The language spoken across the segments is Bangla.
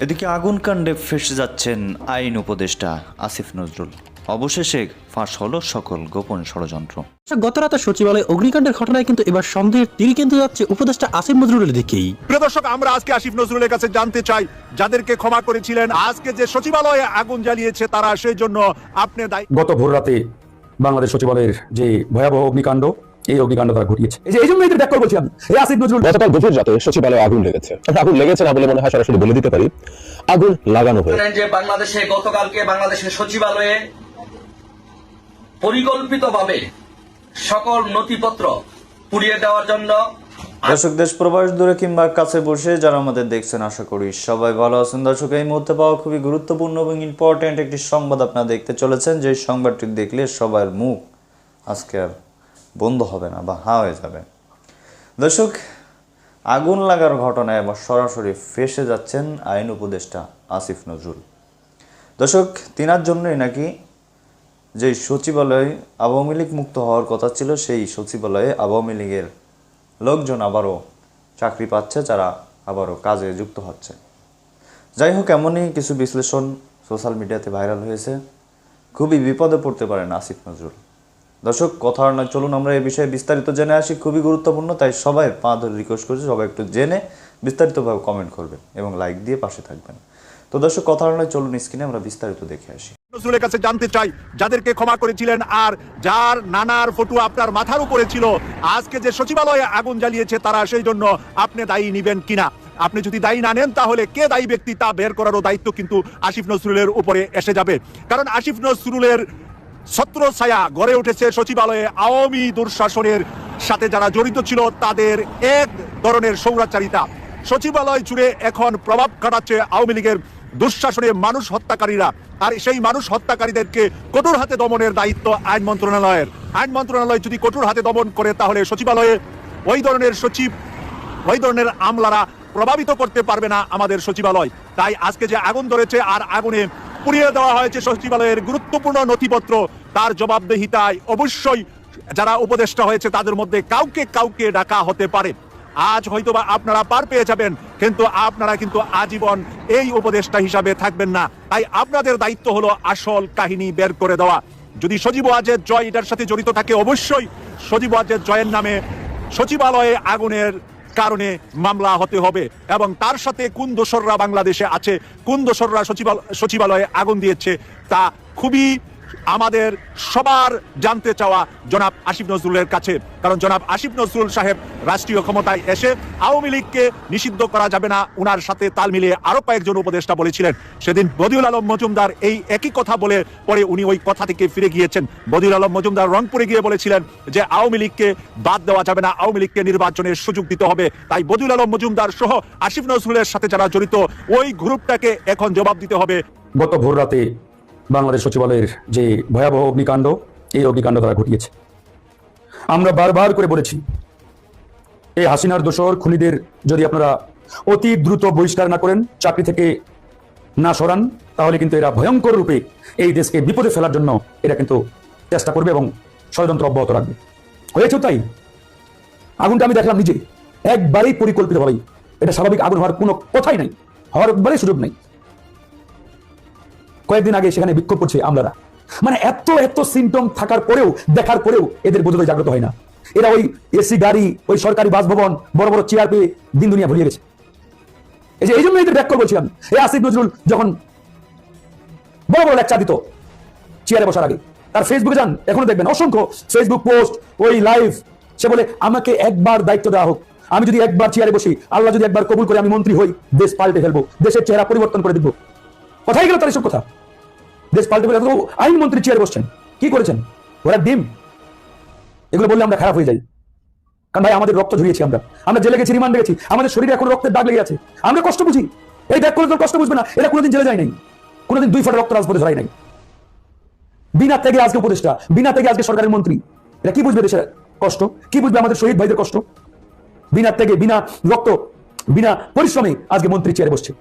এদিকে আগুন কাণ্ডে ফেসে যাচ্ছেন আইন উপদেষ্টা আসিফ নজরুল। অবশেষে ফাঁস হলো সকল গোপন ষড়যন্ত্র। আচ্ছা, গত রাতে সচিবালয়ে অগ্নিকাণ্ডের ঘটনায় কিন্তু এবার সন্দেহের তীর কিন্তু যাচ্ছে উপদেষ্টা আসিফ নজরুলের দিকেই। প্রিয় দর্শক আমরা আজকে আসিফ নজরুলের কাছে জানতে চাই যাদেরকে ক্ষমা করেছিলেন আজকে যে সচিবালয়ে আগুন জ্বালিয়েছে তারা সেই জন্য আপনি দায়ী গত ভোর রাতে বাংলাদেশ সচিবালয়ের যে ভয়াবহ অগ্নিকাণ্ড এই অগ্নিকাণ্ড তারা ঘটিয়েছে। এই যে এই জন্য এদের ব্যাক করে বলছিলাম এই আসিফ নজরুল গতকাল গভীর রাতে সচিবালয়ে আগুন লেগেছে। আগুন লেগেছে না বলে মনে হয় সরাসরি বলে দিতে পারি। আগুন লাগানো হয়েছে। যে বাংলাদেশে গতকালকে বাংলাদেশের সচিবালয়ে পরিকল্পিতভাবে সকল নথিপত্র পুড়িয়ে দেওয়ার জন্য দর্শক দেশ প্রবাস দূরে কিংবা কাছে বসে যারা আমাদের দেখছেন আশা করি সবাই ভালো আছেন। দর্শক এই মুহূর্তে পাওয়া খুবই গুরুত্বপূর্ণ এবং ইম্পর্টেন্ট একটি সংবাদ আপনারা দেখতে চলেছেন। যে সংবাদটি দেখলে সবার মুখ আজকে আর বন্ধ হবে না বা হা হয়ে যাবে। দর্শক, আগুন লাগার ঘটনায় এবার সরাসরি ফেসে যাচ্ছেন আইন উপদেষ্টা আসিফ নজরুল। দর্শক, তিনার জন্যই নাকি যে সচিবালয় আওয়ামী লীগ মুক্ত হওয়ার কথা ছিল, সেই সচিবালয়ে আওয়ামী লীগের লোকজন আবারও চাকরি পাচ্ছে, যারা আবারও কাজে যুক্ত হচ্ছে। যাই হোক, এমনই কিছু বিশ্লেষণ সোশ্যাল মিডিয়াতে ভাইরাল হয়েছে। খুবই বিপদে পড়তে পারেন আসিফ নজরুল। দর্শক, কথা নয়, চলুন আমরা এই বিষয়ে বিস্তারিত জেনে আসি। খুবই গুরুত্বপূর্ণ, তাই সবাই পা ধরে রিকোয়েস্ট করছি, সবাই একটু জেনে বিস্তারিতভাবে কমেন্ট করবেন এবং লাইক দিয়ে পাশে থাকবেন। তো দর্শক, কথা নয়, চলুন স্ক্রিনে আমরা বিস্তারিত দেখে আসি। নজরুলের কাছে জানতে চাই, যাদেরকে ক্ষমা করেছিলেন আর যার নানার ফটো আপনার মাথার উপরে ছিল, আজকে যে সচিবালয়ে আগুন জ্বালিয়েছে তারা সেই জন্য আপনি দায়ী নিবেন কিনা? আপনি যদি দায়ী না নেন, তাহলে কে দায়ী ব্যক্তি তা বের করারও দায়িত্ব কিন্তু আসিফ নজরুলের উপরে এসে যাবে। কারণ আসিফ নজরুলের ছত্র ছায়া গড়ে উঠেছে সচিবালয়ে আওয়ামী দুঃশাসনের সাথে যারা জড়িত ছিল, তাদের এক ধরনের সৌরাচারিতা। সচিবালয় জুড়ে এখন প্রভাব খাটাচ্ছে আওয়ামী লীগের দুঃশাসনে মানুষ হত্যাকারীরা। আর সেই মানুষ হত্যাকারীদেরকে কঠোর হাতে দমনের দায়িত্ব আইন মন্ত্রণালয়ের। আইন মন্ত্রণালয় যদি কঠোর হাতে দমন করে, তাহলে সচিবালয়ে ওই ধরনের সচিব, ওই ধরনের আমলারা প্রভাবিত করতে পারবে না আমাদের সচিবালয়। তাই আজকে যে আগুন ধরেছে, আর আগুনে পুড়িয়ে দেওয়া হয়েছে সচিবালয়ের গুরুত্বপূর্ণ নথিপত্র। তার জবাবদেহিতায় অবশ্যই যারা উপদেষ্টা হয়েছে তাদের মধ্যে কাউকে কাউকে ডাকা হতে পারে। আজ হয়তোবা আপনারা পার পেয়ে যাবেন, কিন্তু আপনারা কিন্তু আজীবন এই উপদেষ্টা হিসাবে থাকবেন না। তাই আপনাদের দায়িত্ব হলো আসল কাহিনী বের করে দেওয়া। যদি সজীব ওয়াজের জয় এটার সাথে জড়িত থাকে, অবশ্যই সজীব ওয়াজের জয়ের নামে সচিবালয়ে আগুনের কারণে মামলা হতে হবে এবং তার সাথে কোন দোসররা বাংলাদেশে আছে, কোন দোসররা সচিবালয়ে আগুন দিয়েছে তা খুবই আমাদের সবার জানতে চাওয়া জনাব আসিফ নজরুলের কাছে। কারণ জনাব আসিফ নজরুল সাহেব রাষ্ট্রীয় ক্ষমতায় এসে আওয়ামী লীগকে নিষিদ্ধ করা যাবে না ওনার সাথে তাল মিলিয়ে আরও কয়েকজন উপদেষ্টা বলেছিলেন। সেদিন বদিউল আলম মজুমদার এই একই কথা বলে পরে উনি ওই কথা থেকে ফিরে গিয়েছেন। বদিউল আলম মজুমদার রংপুরে গিয়ে বলেছিলেন যে, আওয়ামী লীগকে বাদ দেওয়া যাবে না, আওয়ামী লীগকে নির্বাচনের সুযোগ দিতে হবে। তাই বদিউল আলম মজুমদার সহ আসিফ নজরুলের সাথে যারা জড়িত, ওই গ্রুপটাকে এখন জবাব দিতে হবে। গত ভোর রাতে বাংলাদেশ সচিবালয়ের যে ভয়াবহ অগ্নিকাণ্ড, এই অগ্নিকাণ্ড তারা ঘটিয়েছে। আমরা বারবার করে বলেছি, এই হাসিনার দোসর খুনিদের যদি আপনারা অতি দ্রুত বহিষ্কার না করেন, চাকরি থেকে না সরান, তাহলে কিন্তু এরা ভয়ঙ্কর রূপে এই দেশকে বিপদে ফেলার জন্য এরা কিন্তু চেষ্টা করবে এবং ষড়যন্ত্র অব্যাহত রাখবে। হয়েছেও তাই। আগুনটা আমি দেখলাম নিজে। একবারেই পরিকল্পিতভাবেই। এটা স্বাভাবিক আগুন হওয়ার কোনো কথাই নাই। হওয়ার একবারেই সুযোগ নেই। কয়েকদিন আগে সেখানে বিক্ষোভ করছে আমলারা। মানে এত এত সিমটম থাকার পরেও, দেখার পরেও এদের বোধহয় জাগ্রত হয় না। এরা ওই এসি গাড়ি, ওই সরকারি বাসভবন বড় বড় চেয়ার পেয়ে দিন দুনিয়া ভুলিয়ে গেছে। এই যে, এই জন্য এদের ব্যাক বলছিলাম এই আসিফ নজরুল যখন বড় বড় লেকচার দিত চেয়ারে বসার আগে, তার ফেসবুকে যান, এখনও দেখবেন, অসংখ্য ফেসবুক পোস্ট ওই লাইভ সে বলে, আমাকে একবার দায়িত্ব দেওয়া হোক। আমি যদি একবার চেয়ারে বসি, আল্লাহ যদি একবার কবুল করে আমি মন্ত্রী হই, দেশ পাল্টে ফেলব, দেশের চেহারা পরিবর্তন করে দিব কোথায় গেল তার এসব কথা। দেশ পাল্টে ফেলে আইনমন্ত্রী চেয়ারে বসছেন। কি করেছেন? ওরা ডিম। এগুলো বললে আমরা খারাপ হয়ে যাই। কারণ ভাই, আমাদের রক্ত ঝরিয়েছি আমরা। আমরা জেলে গেছি, রিমান্ডে গেছি। আমাদের শরীরে এখন রক্তের দাগ লেগে আছে। আমরা কষ্ট বুঝি। এই দেখ কোনো কষ্ট বুঝবে না। এরা কোনোদিন জেলে যায় নাই। কোনোদিন দুই ফোটা রক্ত রাজপথে ঝরাই নাই। বিনা থেকে আজকে উপদেষ্টা, বিনা থেকে আজকে সরকারের মন্ত্রী। এরা কি বুঝবে দেশের কষ্ট? কি বুঝবে আমাদের শহীদ ভাইদের কষ্ট? বিনা থেকে বিনা রক্ত, বিনা পরিশ্রমে আজকে মন্ত্রী চেয়ারে বসছে।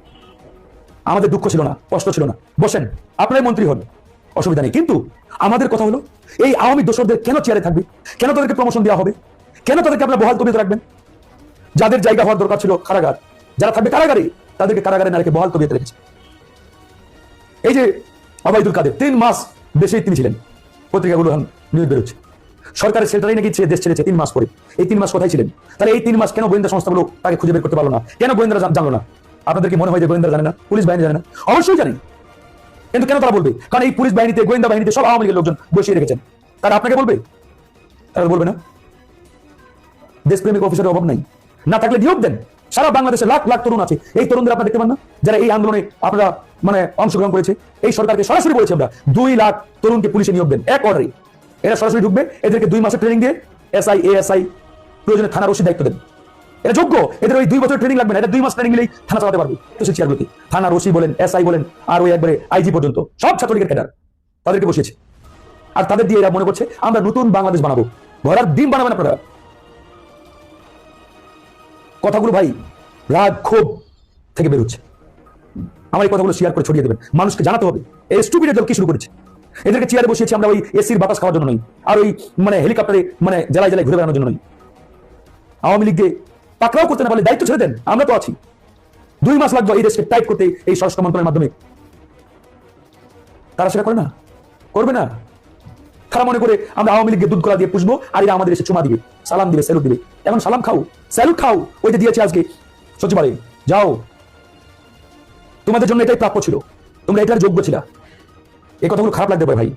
আমাদের দুঃখ ছিল না, কষ্ট ছিল না। বসেন, আপনারাই মন্ত্রী হন। অসুবিধা নেই। কিন্তু আমাদের কথা হলো, এই আওয়ামী দোসরদের কেন চেয়ারে থাকবে? কেন তাদেরকে প্রমোশন দেওয়া হবে? কেন তাদেরকে আপনারা বহাল তবিয়ত রাখবেন? যাদের জায়গা হওয়ার দরকার ছিল কারাগার, যারা থাকবে কারাগারে, তাদেরকে কারাগারে না রেখে বহাল তবিয়তে রেখেছে। এই যে আবাইদুল কাদের, তিন মাস দেশেই তিনি ছিলেন। পত্রিকাগুলো এখন নিউজ বেরোচ্ছে। সরকারের সেক্রেটারি নাকি দেশ ছেড়েছে তিন মাস পরে। এই তিন মাস কোথায় ছিলেন? তাহলে এই তিন মাস কেন গোয়েন্দা সংস্থাগুলো তাকে খুঁজে বের করতে পারল না? কেন গোয়েন্দারা জানলো না? আপনাদের কি মনে হয় যে গোয়েন্দারা জানে না? পুলিশ বাহিনী জানে না? অবশ্যই জানে। কিন্তু কেন তারা বলবে? কারণ এই পুলিশ বাহিনীতে, গোয়েন্দা বাহিনীতে সব আওয়ামী লীগের লোকজন বসিয়ে রেখেছেন। তারা আপনাকে বলবে? তারা বলবে না। দেশপ্রেমিক অফিসারের অভাব নাই। না থাকলে নিয়োগ দেন। সারা বাংলাদেশে লাখ লাখ তরুণ আছে। এই তরুণদের আপনারা দেখতে পান না? যারা এই আন্দোলনে আপনারা মানে অংশগ্রহণ করেছে, এই সরকারকে সরাসরি বলেছে আমরা, দুই লাখ তরুণকে পুলিশে নিয়োগ দেন। এক অর্ডারে। এরা সরাসরি ঢুকবে, এদেরকে দুই মাসের ট্রেনিং দিয়ে এসআই এএসআই প্রয়োজনে থানার ওসি দায়িত্ব দেন। এটা যোগ্য? এদের ওই দুই বছর ট্রেনিং লাগবে না। এটা দুই মাস ট্রেনিং নিলেই থানা চালাতে পারবে। তো সে চেয়ারগুলোতে থানার ওসি বলেন, এসআই বলেন, আর ওই একবারে আইজি পর্যন্ত। সব ছাত্রলীগের ক্যাডার। তাদেরকে বসিয়েছে। আর তাদের দিয়ে এরা মনে করছে, আমরা নতুন বাংলাদেশ বানাবো। ঘোড়ার ডিম বানাবেন আপনারা। কথাগুলো ভাই, রাগ, ক্ষোভ থেকে বেরোচ্ছে। আমার এই কথাগুলো শেয়ার করে ছড়িয়ে দেবেন। মানুষকে জানাতে হবে। এই স্টুপিডের দল কি শুরু করেছে? এদেরকে চেয়ারে বসিয়েছি আমরা ওই এসির বাতাস খাওয়ার জন্য নই আর ওই মানে হেলিকপ্টারে মানে জেলায় জেলায় ঘুরে বেড়ানোর জন্য নই আওয়ামী লীগকে পাকড়াও করতে না পারলে দায়িত্ব ছেড়ে দেন। আমরা তো আছি। দুই মাস লাগবে এই দেশকে টাইপ করতে এই স্বরাষ্ট্র মন্ত্রণের মাধ্যমে। তারা সেটা করে না। করবে না। তারা মনে করে আমরা আওয়ামী লীগকে দুধ কলা দিয়ে পুষবো আর এরা আমাদের এসে চুমা দিবে, সালাম দিবে স্যালুট দিবে। এখন সালাম খাও স্যালুট খাও, ওই যে দিয়েছে আজকে। সচিবালয়ে, যাও। তোমাদের জন্য এটাই প্রাপ্য ছিল। তোমরা এটার যোগ্য ছিল। এই কথাগুলো খারাপ লাগতে পারে ভাই।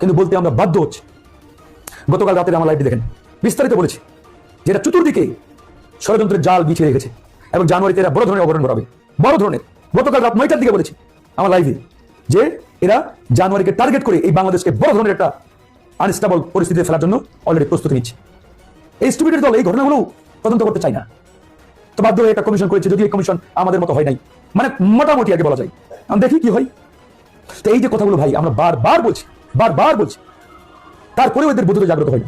কিন্তু বলতে আমরা বাধ্য হচ্ছি। গতকাল রাতে আমার লাইভটি দেখেন। বিস্তারিত বলেছি। যেটা চতুর্দিকে ষড়যন্ত্রের জাল বিছিয়ে রেখেছে। এবং জানুয়ারিতে এরা বড় ধরনের অবরণ ঘটাবে বড় ধরনের। গতকাল রাত নয়টার দিকে বলেছি আমার লাইভে যে এরা জানুয়ারিকে টার্গেট করে এই বাংলাদেশকে বড় ধরনের একটা আনস্টেবল পরিস্থিতিতে ফেলার জন্য অলরেডি প্রস্তুতি নিচ্ছে। এই স্টুপিডের দল এই ঘটনাগুলো তদন্ত করতে চায় না। তো বাধ্য হয়ে একটা কমিশন করেছে যদি এই কমিশন আমাদের মতো হয় নাই। মানে মোটামুটি আগে বলা যায়। আমি, দেখি কি হয়। তো এই যে কথাগুলো ভাই, আমরা বারবার বলছি বারবার বলছি। তারপরেও এদের বুদ্ধি জাগ্রত হয়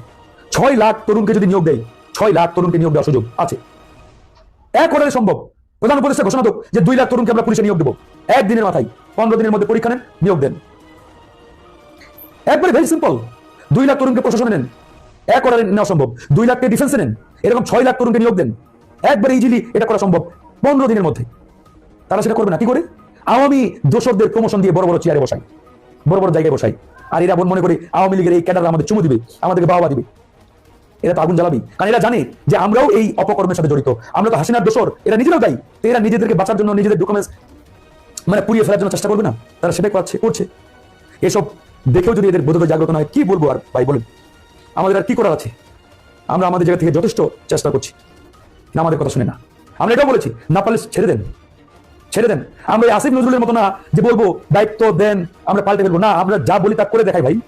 ছয় লাখ তরুণকে যদি নিয়োগ দেয় ছয় লাখ তরুণকে নিয়োগ দেওয়ার সুযোগ আছে। এক অর্ডারে সম্ভব। প্রধান উপদেষ্টা ঘোষণা হোক যে দুই লাখ তরুণকে আমরা পুলিশে নিয়োগ দেবো। একদিনের মাথায়। পনেরো দিনের মধ্যে পরীক্ষা নেন, নিয়োগ দেন। একবারে ভেরি সিম্পল দুই লাখ তরুণকে প্রশাসনে নেন। এক অর্ডারে নেওয়া সম্ভব। দুই লাখকে ডিফেন্সে নেন। এরকম ছয় লাখ তরুণকে নিয়োগ দেন। একবারে ইজিলি এটা করা সম্ভব। পনেরো দিনের মধ্যে। তারা সেটা করবে না। কি করে? আওয়ামী দোষরদের প্রমোশন দিয়ে বড় বড় চেয়ারে বসাই বড় বড় জায়গায় বসাই আর এরা মনে করে আওয়ামী লীগের এই ক্যাডার আমাদের চুমু দিবে, আমাদেরকে বাবা দিবে। এরা তো আগুন জ্বালাবি কারণ এরা জানে যে আমরাও এই অপকর্মের সাথে জড়িত। আমরা তো হাসিনার দোষর, এরা নিজেরাও দায়ী। এরা নিজেদেরকে বাঁচার জন্য, নিজেদের ডকুমেন্টস মানে পুড়িয়ে ফেলার জন্য চেষ্টা করবে না। তারা সেটাই করছে করছে। এসব দেখেও যদি এদের বোধ জাগ্রত না হয়, কি বলব আর ভাই, বলেন? আমাদের আর কি করার আছে? আমরা আমাদের জায়গা থেকে যথেষ্ট চেষ্টা করছি। না, আমাদের কথা শুনে না। আমরা এটাও বলেছি, না পারলে ছেড়ে দেন। ছেড়ে দেন। আমরা আসিফ নজরুলের মতো না যে বলব, দায়িত্ব দেন, আমরা পাল্টে ফেলব। না, আমরা যা বলি তা করে দেখাই ভাই।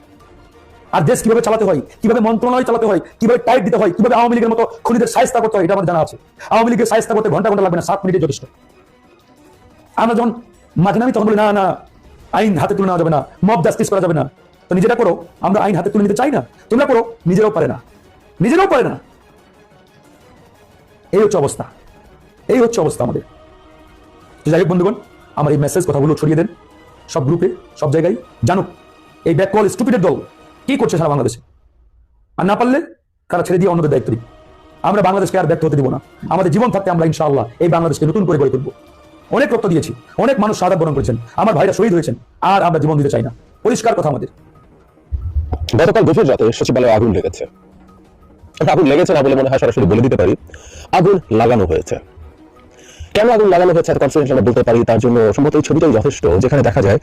আর দেশ কীভাবে চালাতে হয়, কীভাবে মন্ত্রণালয় চালাতে হয়, কীভাবে টাইট দিতে হয়, কীভাবে আওয়ামী লীগের মতো খুনিদের সাহিস্তা করতে হয়, এটা আমার জানা আছে। আওয়ামী লীগের সাহিস্তা করতে ঘণ্টা ঘণ্টা লাগবে না, সাত মিনিটে যথেষ্ট। আমরা যখন মাঝে নামি তখন বলি, না না, আইন হাতে তুলে নেওয়া যাবে না মব জাস্টিস করা যাবে না। তো নিজেরা করো, আমরা আইন হাতে তুলে নিতে চাই না। তোমরা করো, নিজেরাও পারে না। নিজেরাও পারে না। এই হচ্ছে অবস্থা। এই হচ্ছে অবস্থা আমাদের। তো যাই হোক বন্ধুগণ, আমার এই মেসেজ কথাগুলো ছড়িয়ে দেন। সব গ্রুপে সব জায়গায়। জানুক, এই ব্যাকওয়াল স্টুপিডের দল কি করছে সারা বাংলাদেশে? আর না পারলে তারা ছেড়ে দিয়ে অন্যদের দায়িত্ব দিই আমরা বাংলাদেশকে আর ব্যর্থ হতে দিব না। আমাদের জীবন থাকতে আমরা ইনশাআল্লাহ এই বাংলাদেশকে নতুন করে গড়ে তুলবো। অনেক রক্ত দিয়েছি, অনেক মানুষ সাদা বরণ করেছেন, আমার ভাইরা শহীদ হয়েছেন, আর আমরা জীবন দিতে চাই না। পরিষ্কার কথা আমাদের। গতকাল গভীর রাতে সচিবালয়ে আগুন লেগেছে। আগুন লেগেছে না বলে মনে হয় সরাসরি বলে দিতে পারি। আগুন লাগানো হয়েছে। কেন আগুন লাগানো হয়েছে এত কনফিডেন্স আমরা বলতে পারি? তার জন্য সম্ভবত এই ছবিটাই যথেষ্ট, যেখানে দেখা যায়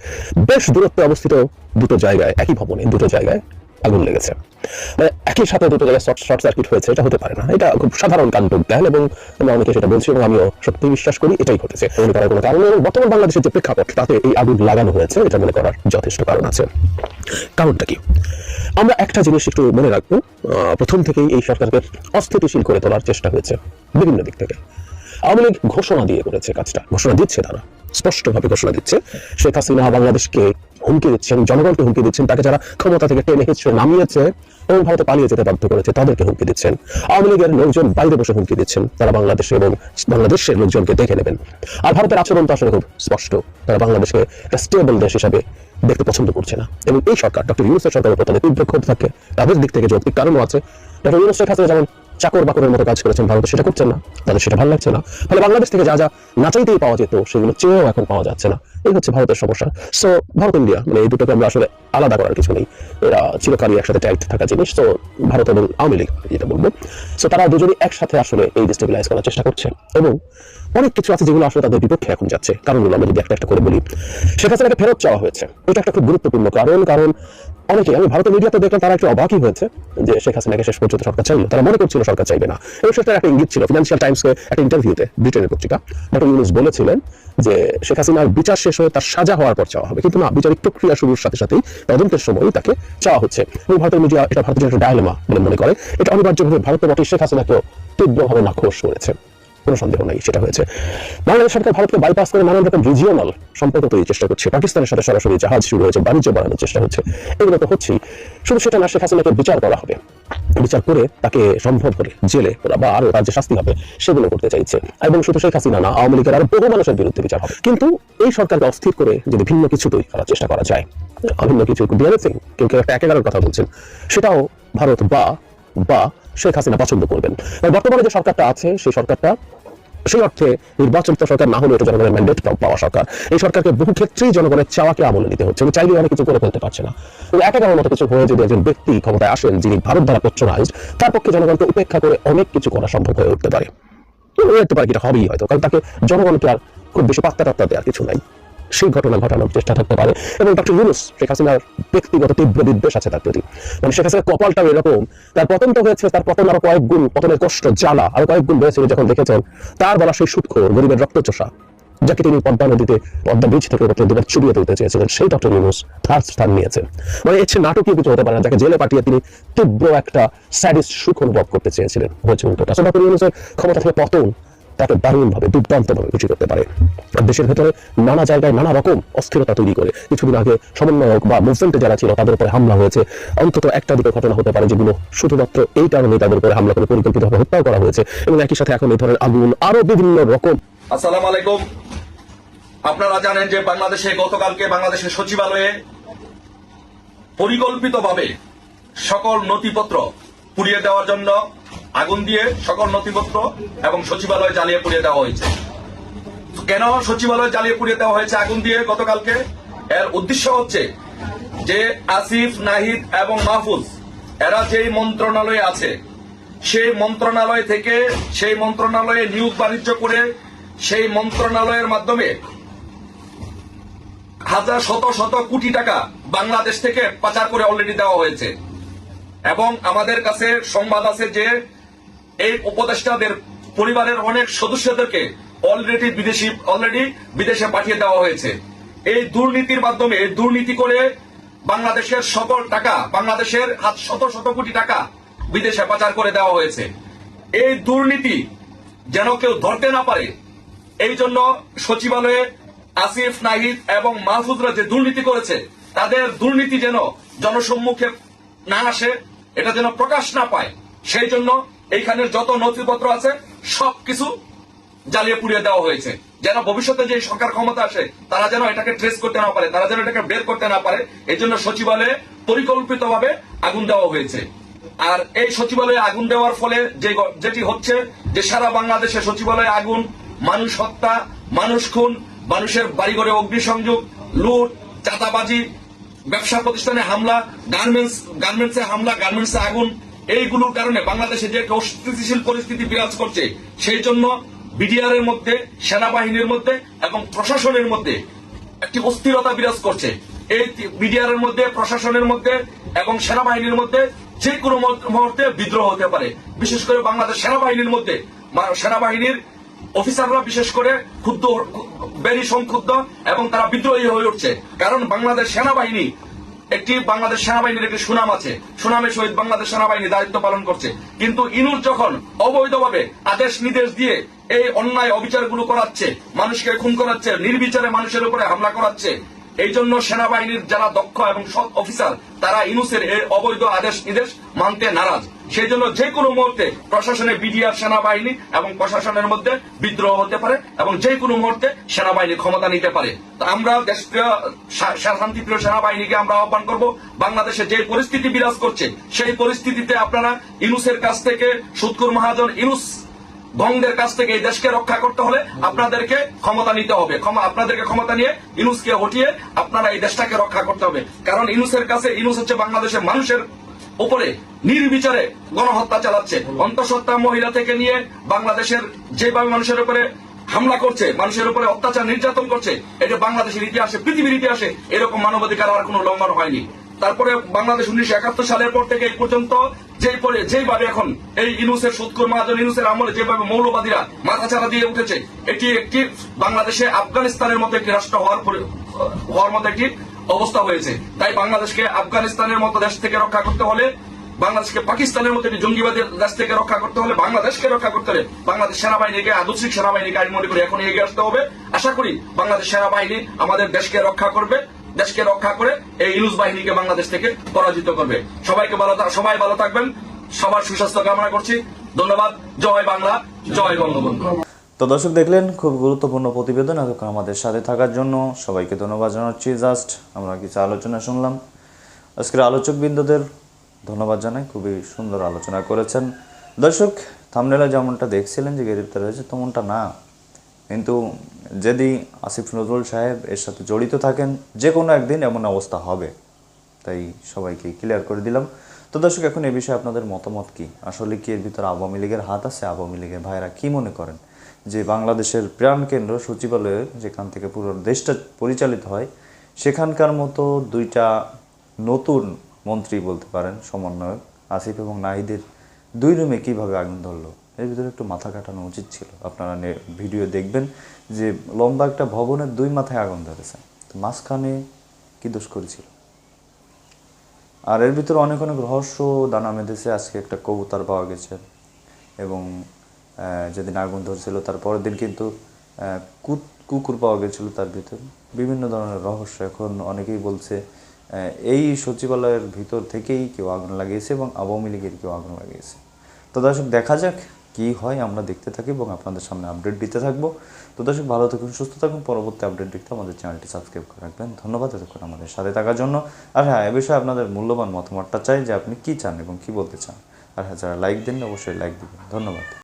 বেশ দূরত্বে অবস্থিত দুটো জায়গায়, একই ভবনে দুটো জায়গায় আগুন লেগেছে। মানে একই সাথে দুটো জায়গায় শর্ট সার্কিট হয়েছে, এটা হতে পারে না। এটা খুব সাধারণ কাণ্ড জ্ঞান এবং আমরা অনেকে সেটা বলছি এবং আমিও সত্যি বিশ্বাস করি এটাই ঘটেছে। মনে করার কোনো কারণ এবং বর্তমান বাংলাদেশের যে প্রেক্ষাপট, তাতে এই আগুন লাগানো হয়েছে, এটা মনে করার যথেষ্ট কারণ আছে। কারণটা কি? আমরা একটা জিনিস একটু মনে রাখব প্রথম থেকেই এই সরকারকে অস্থিতিশীল করে তোলার চেষ্টা হয়েছে বিভিন্ন দিক থেকে। আওয়ামী লীগ ঘোষণা দিয়ে করেছে কাজটা। ঘোষণা দিচ্ছে তারা। স্পষ্টভাবে ঘোষণা দিচ্ছে। শেখ হাসিনা বাংলাদেশকে হুমকি দিচ্ছেন জনগণকে হুমকি দিচ্ছেন। তাকে যারা ক্ষমতা থেকে টেনে হিচড়ে নামিয়েছে এবং ভারতে পালিয়ে যেতে বাধ্য করেছে, তাদেরকে হুমকি দিচ্ছেন। আওয়ামী লীগের লোকজন বাইরে বসে হুমকি দিচ্ছেন। তারা বাংলাদেশে এবং বাংলাদেশের লোকজনকে দেখে নেবেন। আর ভারতের আচরণ তো আসলে খুব স্পষ্ট। তারা বাংলাদেশকে একটা স্টেবল দেশ হিসাবে দেখতে পছন্দ করছে না। এবং এই সরকার, ডক্টর ইউনুসের সরকারের প্রতি তীব্র ক্ষোভ থাকে। তাদের দিক থেকে যৌক্তিক কারণও আছে। ডক্টর ইউনুস, শেখ হাসিনা যেমন চাকর বাকরের মতো কাজ করেছেন ভারতে, সেটা করছেন না। তাদের সেটা ভালো লাগছে না। ফলে বাংলাদেশ থেকে যা যা না চাইতেই পাওয়া যেত, সেগুলো চেয়েও এখন পাওয়া যাচ্ছে না। এই হচ্ছে ভারতের সমস্যা। সো ভারত ইন্ডিয়া মানে এই দুটোকে আমরা আসলে আলাদা করার কিছু নেই। এরা চিরকালই একসাথে টাইট থাকা জিনিস। তো ভারত এবং আওয়ামী লীগ, যেটা বলব। সো তারা দুজনই একসাথে আসলে এই ডিস্টেবিলাইজ করার চেষ্টা করছে। এবং অনেক কিছু আছে যেগুলো আসলে তাদের বিপক্ষে এখন যাচ্ছে। কারণগুলো আমরা যদি একটা একটা করে বলি, শেখ হাসিনাকে ফেরত চাওয়া হয়েছে। এটা একটা খুব গুরুত্বপূর্ণ কারণ। কারণ অনেকে, আমি ভারতের মিডিয়াতে দেখলাম, তারা একটু অবাকই হয়েছে যে শেখ হাসিনাকে শেষ পর্যন্ত সরকার চাইলো। তারা মনে করছিল সরকার চাইবে না। এবং সেটার একটা ইঙ্গিত ছিল ফিনান্সিয়াল টাইমসকে একটা ইন্টারভিউতে ব্রিটেনের পত্রিকা, ডক্টর ইউনুস বলেছিলেন যে শেখ হাসিনার বিচার শেষ হয়ে তার সাজা হওয়ার পর চাওয়া হবে। কিন্তু না, বিচারিক প্রক্রিয়া শুরুর সাথে সাথেই তদন্তের সময়ই তাকে চাওয়া হচ্ছে। এবং ভারতের মিডিয়া এটা ভারতের একটা ডায়লেমা বলে মনে করে। এটা অনিবার্যভাবে ভারতের বটে শেখ হাসিনাকেও তীব্রভাবে নাখোশ করেছে। কোনো সন্দেহ নাই, সেটা হয়েছে। বাংলাদেশ সরকার ভারতকে বাইপাস করে নানান রকম রিজিওনাল সম্পর্ক তৈরির চেষ্টা করছে। পাকিস্তানের সাথে সরাসরি জাহাজ শুরু হয়েছে, বাণিজ্য বাড়ানোর চেষ্টা হচ্ছে। এগুলো তো হচ্ছেই। শুধু সেটা না, শেখ হাসিনাকে বিচার করা হবে। বিচার করে তাকে সম্ভব করে জেলে বা আরও রাজ্যে শাস্তি হবে, সেগুলো করতে চাইছে। এবং শুধু শেখ হাসিনা না, আওয়ামী লীগের আরও বহু মানুষের বিরুদ্ধে বিচার হবে। কিন্তু এই সরকারকে অস্থির করে যদি ভিন্ন কিছু তৈরি করার চেষ্টা করা যায় অভিন্ন কিছু কেউ কেউ একটা একেবারের কথা বলছেন, সেটাও ভারত বা বা শেখ হাসিনা পছন্দ করবেন। বর্তমানে যে সরকারটা আছে, সেই সরকারটা, সেই অর্থে নির্বাচনিত সরকার না হলে এটা জনগণের ম্যান্ডেট পাওয়া সরকার। এই সরকারকে বহু ক্ষেত্রেই জনগণের চাওয়াকে আমলে নিতে হচ্ছে। চাইলে অনেক কিছু করে ফেলতে পারছে না। কিন্তু একেবারে মতো কিছু হয়ে যদি একজন ব্যক্তি ক্ষমতায় আসেন, যিনি ভারত দ্বারা পেট্রোনাইজড তার পক্ষে জনগণকে উপেক্ষা করে অনেক কিছু করা সম্ভব হয়ে উঠতে পারে। হয়ে উঠতে পারে কি? এটা হবেই হয়তো। কারণ তাকে জনগণকে আর খুব বেশি পাত্তা টাত্তা দেওয়ার কিছু নাই। সেই ঘটনা ঘটানোর চেষ্টা থাকতে পারে। এবং ডক্টর ইউনুস, শেখ হাসিনার ব্যক্তিগত তীব্র বিদ্বেষ আছে তার প্রতি। মানে শেখ হাসিনার কপালটাও এরকম। তার পতন তো হয়েছে, তার পতন আরও কয়েক গুণ, পতনের কষ্ট, জ্বালা আরও কয়েক গুণ বেড়েছিল যখন দেখেছেন, তার বলা সেই সুৎখোর, গরিবের রক্তচোষা, যাকে তিনি পদ্মা নদীতে, পদ্মা বীজ থেকে উপরে দুবার চুরিয়ে তুলতে চেয়েছিলেন, সেই ডক্টর ইউনুস তার স্থান নিয়েছেন। মানে এর নাটকীয় কিছু হতে পারে না, যাকে জেলে পাঠিয়ে তিনি তীব্র একটা স্যাডিস্ট সুখ অনুভব করতে চেয়েছিলেন। হয়েছে উল্টোটা। ডক্টর ইউনুসের ক্ষমতা থেকে পতন তাকে দারুণভাবে দুর্দান্তভাবে খুশি করতে পারে। দেশের ভেতরে নানা জায়গায় নানা রকম অস্থিরতা তৈরি করে। কিছুদিন আগে সমন্বয়ক বা মুভমেন্টে যারা ছিল, তাদের উপরে হামলা হয়েছে। অন্তত একটা দুটো ঘটনা হতে পারে যেগুলো শুধুমাত্র এই কারণে তাদের উপরে হামলা করে পরিকল্পিতভাবে হত্যাও করা হয়েছে। এবং একই সাথে এখন এই ধরনের আগুন আরও বিভিন্ন রকম। আসসালামু আলাইকুম। আপনারা জানেন যে বাংলাদেশে গতকালকে বাংলাদেশের সচিবালয়ে পরিকল্পিতভাবে সকল নথিপত্র পুড়িয়ে দেওয়ার জন্য আগুন দিয়ে সকল নথিপত্র এবং সচিবালয় জ্বালিয়ে পুড়িয়ে দেওয়া হয়েছে। কেন সচিবালয় জ্বালিয়ে পুড়িয়ে দেওয়া হয়েছে আগুন দিয়ে গতকালকে? এর উদ্দেশ্য হচ্ছে যে আসিফ, নাহিদ এবং মাহফুজ, এরা যেই মন্ত্রণালয়ে আছে, সেই মন্ত্রণালয় থেকে সেই মন্ত্রণালয়ে নিয়োগ বাণিজ্য করে সেই মন্ত্রণালয়ের মাধ্যমে হাজার শত শত কোটি টাকা বাংলাদেশ থেকে পাচার করে অলরেডি দেওয়া হয়েছে। এবং আমাদের কাছে সংবাদ আছে যে এই উপদেষ্টাদের পরিবারের অনেক সদস্যদেরকে অলরেডি বিদেশি অলরেডি বিদেশে পাঠিয়ে দেওয়া হয়েছে। এই দুর্নীতির মাধ্যমে দুর্নীতি করে বাংলাদেশের সকল টাকা, বাংলাদেশের হাত শত শত কোটি টাকা বিদেশে পাচার করে দেওয়া হয়েছে। এই দুর্নীতি যেন কেউ ধরতে না পারে, এই জন্য সচিবালয়ে আসিফ, নাহিদ এবং মাহফুজরা যে দুর্নীতি করেছে, তাদের দুর্নীতি যেন জনসম্মুখে না আসে, এটা যেন প্রকাশ না পায়, সেই জন্য এইখানের যত নথিপত্র আছে, সবকিছু জ্বালিয়ে পুড়িয়ে দেওয়া হয়েছে। যেন ভবিষ্যতে যে সরকার ক্ষমতা আসে, তারা যেন এটাকে ট্রেস করতে না পারে, তারা যেন এটাকে বের করতে না পারে, এই জন্য সচিবালয়ে পরিকল্পিতভাবে আগুন দেওয়া হয়েছে। আর এই সচিবালয়ে আগুন দেওয়ার ফলে যে যেটি হচ্ছে যে সারা বাংলাদেশে সচিবালয়ে আগুন, মানুষ হত্যা, মানুষ খুন, মানুষের বাড়িঘরে অগ্নিসংযোগ, লুট, চাঁদাবাজি, ব্যবসা প্রতিষ্ঠানে হামলা গার্মেন্টস গার্মেন্টসে হামলা গার্মেন্টসে আগুন এইগুলোর কারণে বাংলাদেশে যে একটা অস্থিতিশীল পরিস্থিতি বিরাজ করছে, সেই জন্য বিডিআর এর মধ্যে, সেনাবাহিনীর মধ্যে এবং প্রশাসনের মধ্যে একটি অস্থিরতা বিরাজ করছে। এই বিডিআর এর মধ্যে, প্রশাসনের মধ্যে এবং সেনাবাহিনীর মধ্যে যে কোনো মুহূর্তে বিদ্রোহ হতে পারে। বিশেষ করে বাংলাদেশ সেনাবাহিনীর মধ্যে। সেনাবাহিনীর অফিসাররা বিশেষ করে ক্ষুদ্র বেরি সংক্ষুব্ধ এবং তারা বিদ্রোহী হয়ে উঠছে। কারণ বাংলাদেশ সেনাবাহিনী একটি বাংলাদেশ সেনাবাহিনীর একটি সুনাম আছে। সুনামে সহিত বাংলাদেশ সেনাবাহিনী দায়িত্ব পালন করছে। কিন্তু ইনুর যখন অবৈধভাবে আদেশ নির্দেশ দিয়ে এই অন্যায় অবিচারগুলো করাচ্ছে, মানুষকে খুন করাচ্ছে, নির্বিচারে মানুষের উপরে হামলা করাচ্ছে এই জন্য সেনাবাহিনীর যারা দক্ষ এবং সৎ অফিসার, তারা ইনুসের এই অবৈধ আদেশ নির্দেশ মানতে নারাজ। সেই জন্য যে কোনো মুহূর্তে প্রশাসনের বিডিআর সেনাবাহিনী এবং প্রশাসনের মধ্যে বিদ্রোহ হতে পারে এবং যে কোনো মুহূর্তে সেনাবাহিনী ক্ষমতা নিতে পারে। আমরা দেশপ্রিয় শান্তিপ্রিয় সেনাবাহিনীকে আমরা আহ্বান করব, বাংলাদেশে যে পরিস্থিতি বিরাজ করছে, সেই পরিস্থিতিতে আপনারা ইনুসের কাছ থেকে সুৎকুর মহাজন ইনুস ভঙ্গের কাছ থেকে এই দেশকে রক্ষা করতে হলে আপনাদেরকে ক্ষমতা নিতে হবে। আপনাদেরকে ক্ষমতা নিয়ে ইনুসকে হটিয়ে আপনারা এই দেশটাকে রক্ষা করতে হবে। কারণ ইনুসের কাছে, ইনুস হচ্ছে বাংলাদেশের মানুষের উপরে নির্বিচারে গণহত্যা চালাচ্ছে। অন্তঃসত্ত্বা মহিলা থেকে নিয়ে বাংলাদেশের যেভাবে মানুষের উপরে হামলা করছে, মানুষের উপরে অত্যাচার নির্যাতন করছে এটা বাংলাদেশের ইতিহাসে, পৃথিবীর ইতিহাসে এরকম মানবাধিকার আর কোনো লঙ্ঘন হয়নি। তারপরে বাংলাদেশ উনিশশো একাত্তর সালের পর থেকে এই পর্যন্ত পরে এখন এই ইনুসের ইনুসের আমলে যেভাবে মৌলবাদীরা দিয়ে উঠেছে, এটি একটি বাংলাদেশে আফগানিস্তানের মতো একটি রাষ্ট্র হওয়ার হওয়ার মতো একটি অবস্থা হয়েছে। তাই বাংলাদেশকে আফগানিস্তানের মতো দেশ থেকে রক্ষা করতে হলে, বাংলাদেশকে পাকিস্তানের মতো একটি জঙ্গিবাদী দেশ থেকে রক্ষা করতে হলে, বাংলাদেশকে রক্ষা করতে হলে বাংলাদেশ সেনাবাহিনীকে আদর্শিক সেনাবাহিনীকে আমি মনে করি এখন এগিয়ে আসতে হবে। আশা করি বাংলাদেশ সেনাবাহিনী আমাদের দেশকে রক্ষা করবে। দেশকে রক্ষা করে এই ইউনুস বাহিনীকে বাংলাদেশ থেকে পরাজিত করবে। সবাইকে ভালো সবাই ভালো থাকবেন। সবার সুস্বাস্থ্য কামনা করছি। ধন্যবাদ। জয় বাংলা। জয় বঙ্গবন্ধু। তো দর্শক দেখলেন, খুব গুরুত্বপূর্ণ প্রতিবেদন এতক্ষণ আমাদের সাথে থাকার জন্য। সবাইকে ধন্যবাদ জানাচ্ছি। জাস্ট আমরা কিছু আলোচনা শুনলাম। আজকের আলোচক বিন্দুদের ধন্যবাদ জানাই। খুবই সুন্দর আলোচনা করেছেন। দর্শক, থামনেলা যেমনটা দেখছিলেন যে গ্রেপ্তার হয়েছে, তেমনটা না। কিন্তু যদি আসিফ নজরুল সাহেব এর সাথে জড়িত থাকেন যে কোনো একদিন এমন অবস্থা হবে। তাই সবাইকে ক্লিয়ার করে দিলাম। তো দর্শক, এখন এ বিষয়ে আপনাদের মতামত কি? আসলে কি এর ভিতরে আওয়ামী লীগের হাত আছে? আওয়ামী লীগের ভাইরা কি মনে করেন? যে বাংলাদেশের প্রাণকেন্দ্র সচিবালয়ে, যেখান থেকে পুরো দেশটা পরিচালিত হয়, সেখানকার মতো দুইটা নতুন মন্ত্রী বলতে পারেন, সমন্বয়ক আসিফ এবং নাহিদের দুই রুমে কীভাবে আগুন ধরলো? এর ভিতরে একটু মাথা কাটানো উচিত ছিল। আপনারা ভিডিও দেখবেন যে লম্বা একটা ভবনের দুই মাথায় আগুন ধরেছে। তো মাঝখানে কি দোষ করেছিল? আর এর ভিতরে অনেক অনেক রহস্য, দানা বেঁধেছে, আজকে একটা কবুতর পাওয়া গেছে। এবং যেদিন আগুন ধরছিল তার পরের দিন কিন্তু কুকুর পাওয়া গেছিল তার ভিতর। বিভিন্ন ধরনের রহস্য এখন অনেকেই বলছে এই সচিবালয়ের ভিতর থেকেই কেউ আগুন লাগিয়েছে এবং আওয়ামী লীগের কেউ আগুন লাগিয়েছে। তো দর্শক, দেখা যাক কি হয় আমরা দেখতে থাকি এবং আপনাদের সামনে আপডেট দিতে থাকব। তো দর্শক, ভালো থাকুন, সুস্থ থাকুন। পরবর্তী আপডেট দেখতে আমাদের চ্যানেলটি সাবস্ক্রাইব করে রাখবেন। ধন্যবাদ এতক্ষণ আমাদের সাথে থাকার জন্য। আর হ্যাঁ এ বিষয়ে আপনাদের মূল্যবান মতামতটা চাই যে আপনি কী চান এবং কী বলতে চান। আর হ্যাঁ যারা লাইক দেন অবশ্যই লাইক দেবেন। ধন্যবাদ।